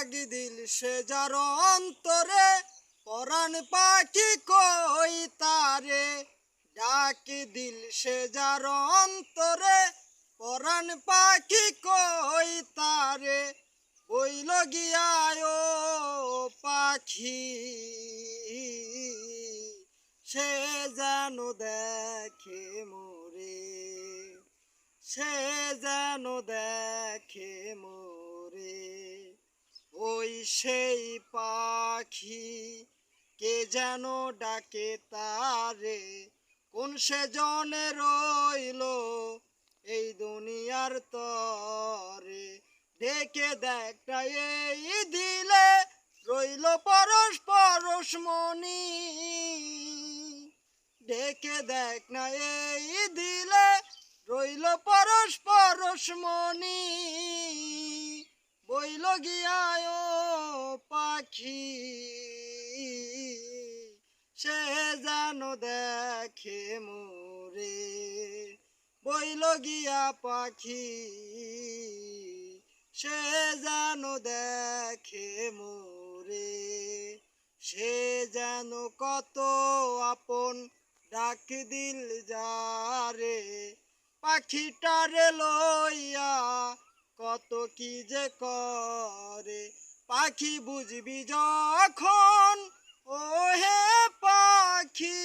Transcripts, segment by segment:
ডাক দিল সে যার অন্তরে, পরাণ পাখি কই তারে? ডাক দিল সে যার অন্তরে, পরাণ পাখি কই তারে? বইল গিয়ায় পাখি, সে যেন দেখে মোরে, সে যেন দেখে মোরে। সেই পাখি কে যেন ডাকে তারে? কোন সে জনে রইল এই দুনিয়ার তরে? ডেকে দেখটা এই দিলে রইল পরশ পরশ মনি ডেকে দেখ না এই দিলে রইল পরশ পরশ মনি বইল গিয়ায় পাখি সে যেন দেখে মোরে? বইল গিয়া পাখি, সে যেন দেখে মোরে? সে যেন কত আপন ডাক দিল যারে? পাখিটারে লইয়া কত কি যে করে? পাখি বুঝবি যখন? ও হে পাখি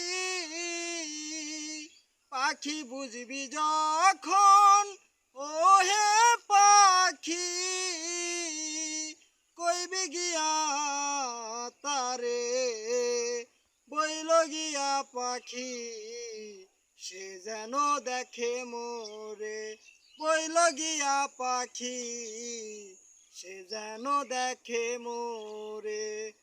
পাখি বুঝবি যখন? ও হে পাখি, কইবি গিয়া তারে? বইল গিয়া পাখি, সে যেন দেখে মোরে। বইল গিয়া পাখি সে যেন দেখে মোরে।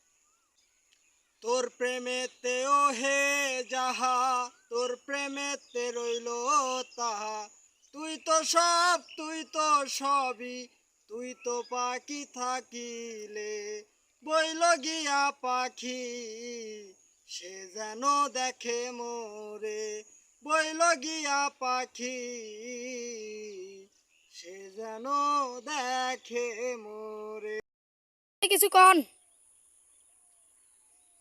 তোর প্রেমেতে ও হে যাহা, তোর প্রেমেতে রইল তাহা। তুই তো সব, তুই তো সবই, তুই তো পাখি থাকিলে। বইল গিয়া পাখি, সে যেন দেখে মোরে। বইল গিয়া পাখি সে যেন দেখে মোরে। কিছু কন।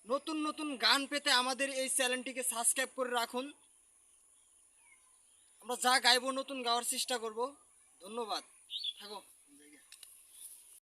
নতুন নতুন গান পেতে আমাদের এই চ্যানেলটিকে সাবস্ক্রাইব করে রাখুন। আমরা যা গাইব নতুন গাওয়ার চেষ্টা করব। ধন্যবাদ। থাকো।